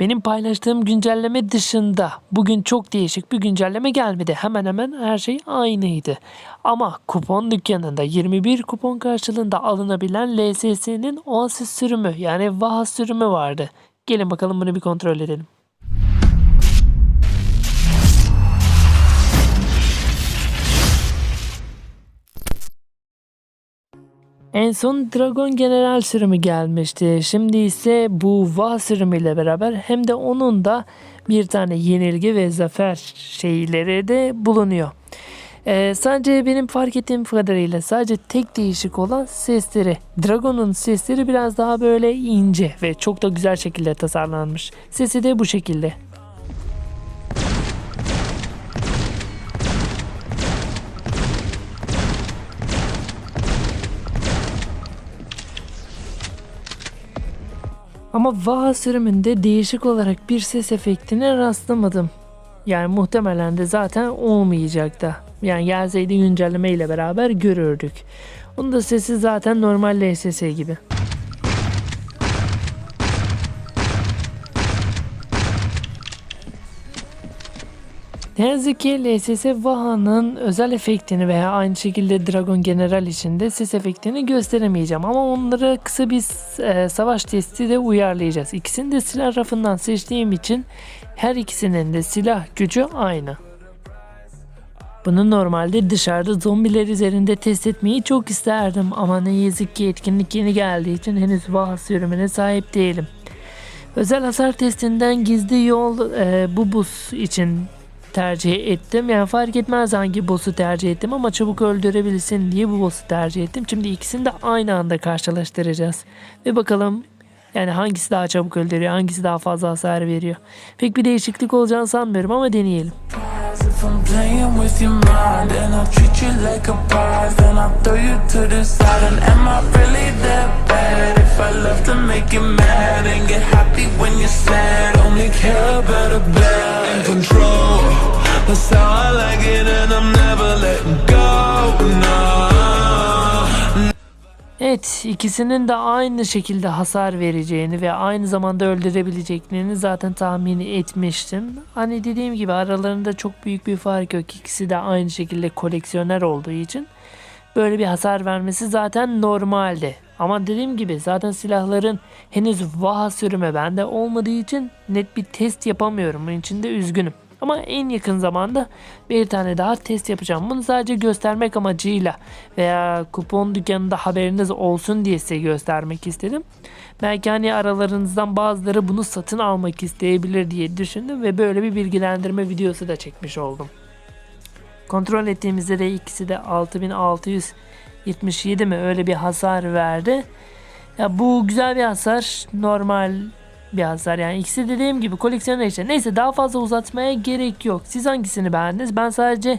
Benim paylaştığım güncelleme dışında bugün çok değişik bir güncelleme gelmedi. Hemen hemen her şey aynıydı. Ama kupon dükkanında 21 kupon karşılığında alınabilen LSS'nin Oasis sürümü yani Vaha sürümü vardı. Gelin bakalım bunu bir kontrol edelim. En son Dragon General sürümü gelmişti. Şimdi ise bu Va sürümüyle beraber hem de onun da bir tane yenilgi ve zafer şeyleri de bulunuyor. Ee, sadece benim fark ettiğim kadarıyla sadece tek değişik olan sesleri. Dragon'un sesleri biraz daha böyle ince ve çok da güzel şekilde tasarlanmış. Sesi de bu şekilde. Ama Vaha sürümünde değişik olarak bir ses efektine rastlamadım. Yani muhtemelen de zaten olmayacak da. Yani gelseydi güncelleme ile beraber görürdük. Onun da sesi zaten normal LSS gibi. Ne yazık ki LSS Vaha'nın özel efektini veya aynı şekilde Dragon General için de ses efektini gösteremeyeceğim. Ama onları kısa bir e, savaş testi de uyarlayacağız. İkisini de silah rafından seçtiğim için her ikisinin de silah gücü aynı. Bunu normalde dışarıda zombiler üzerinde test etmeyi çok isterdim ama ne yazık ki etkinlik yeni geldiği için henüz Vaha sürümüne sahip değilim. Özel hasar testinden gizli yol e, bu buz için tercih ettim. Yani fark etmez hangi boss'u tercih ettim ama çabuk öldürebilsin diye bu boss'u tercih ettim. Şimdi ikisini de aynı anda karşılaştıracağız. Ve bakalım yani hangisi daha çabuk öldürüyor, hangisi daha fazla hasar veriyor. Pek bir değişiklik olacağını sanmıyorum ama deneyelim. If I love to make you mad and get happy when you're sad, Evet ikisinin de aynı şekilde hasar vereceğini ve aynı zamanda öldürebileceklerini zaten tahmin etmiştim. Hani dediğim gibi aralarında çok büyük bir fark yok. İkisi de aynı şekilde koleksiyoner olduğu için böyle bir hasar vermesi zaten normaldi. Ama dediğim gibi zaten silahların henüz vaha sürümü bende olmadığı için net bir test yapamıyorum. Bunun için de üzgünüm. Ama en yakın zamanda bir tane daha test yapacağım. Bunu sadece göstermek amacıyla veya kupon dükkanında haberiniz olsun diye size göstermek istedim. Belki hani aralarınızdan bazıları bunu satın almak isteyebilir diye düşündüm ve böyle bir bilgilendirme videosu da çekmiş oldum. Kontrol ettiğimizde de ikisi de 6677 mi öyle bir hasar verdi. Ya bu güzel bir hasar. Normal bir hasar yani ikisi dediğim gibi koleksiyoner işte. Neyse daha fazla uzatmaya gerek yok. Siz hangisini beğendiniz? Ben sadece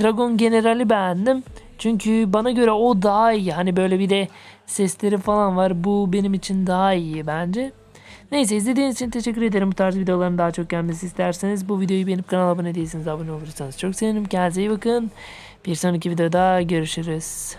Dragon General'i beğendim. Çünkü bana göre o daha iyi. Hani böyle bir de sesleri falan var. Bu benim için daha iyi bence. Neyse izlediğiniz için teşekkür ederim. Bu tarz videoların daha çok gelmesi isterseniz bu videoyu beğenip kanala abone değilseniz abone olursanız çok sevinirim. Kendinize iyi bakın. Bir sonraki videoda görüşürüz.